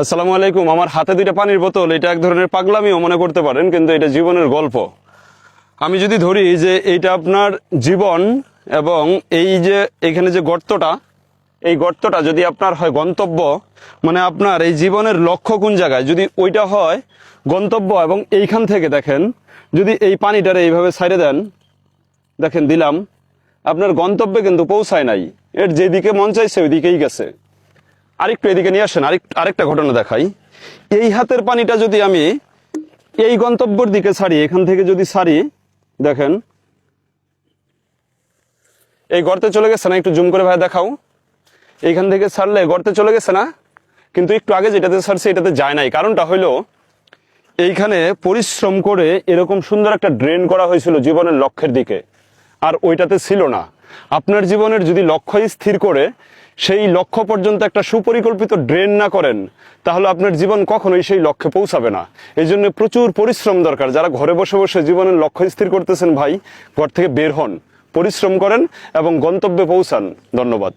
আসসালামু আলাইকুম। আমার হাতে দুইটা পানির বোতল, এটা এক ধরনের পাগলামিও মনে করতে পারেন, কিন্তু এটা জীবনের গল্প। আমি যদি ধরি যে এইটা আপনার জীবন এবং এই যে এখানে যে গর্তটা, এই গর্তটা যদি আপনার হয় গন্তব্য মানে আপনার এই জীবনের লক্ষ্য কোন জায়গায়? যদি ওইটা হয় গন্তব্য এবং এইখান থেকে দেখেন, যদি এই পানিটারে এইভাবে সাইডে দেন, দেখেন দিলাম, আপনার গন্তব্যে কিন্তু পৌঁছায় নাই। এর যেদিকে মন চাইছে ওই দিকেই গেছে। আরেকটু এদিকে নিয়ে আসেন, আরেক আরেকটা ঘটনা দেখাই। এই হাতের পানিটা যদি আমি এই গন্তব্যের দিকে ছাড়ি, এখান থেকে যদি ছাড়ি, দেখেন। এই গর্তে চলে গেছে না? একটু জুম করে ভাই দেখাও। এইখান থেকে ছাড়লে গর্তে চলে গেছে না? কিন্তু একটু আগে যেটাতে ছাড়ছে, এটাতে যায় নাই। কারণটা হলো এইখানে পরিশ্রম করে এরকম সুন্দর একটা ড্রেন করা হয়েছিল জীবনের লক্ষ্যের দিকে। আর ওইটাতে ছিল না। আপনার জীবনের যদি লক্ষ্যই স্থির করে, সেই লক্ষ্য পর্যন্ত একটা সুপরিকল্পিত ড্রেন না করেন, তাহলে আপনার জীবন কখনোই সেই লক্ষ্যে পৌঁছাবে না। এই জন্য প্রচুর পরিশ্রম দরকার। যারা ঘরে বসে বসে জীবনের লক্ষ্য স্থির করতেছেন ভাই, ঘর থেকে বের হন, পরিশ্রম করেন এবং গন্তব্যে পৌঁছান। ধন্যবাদ।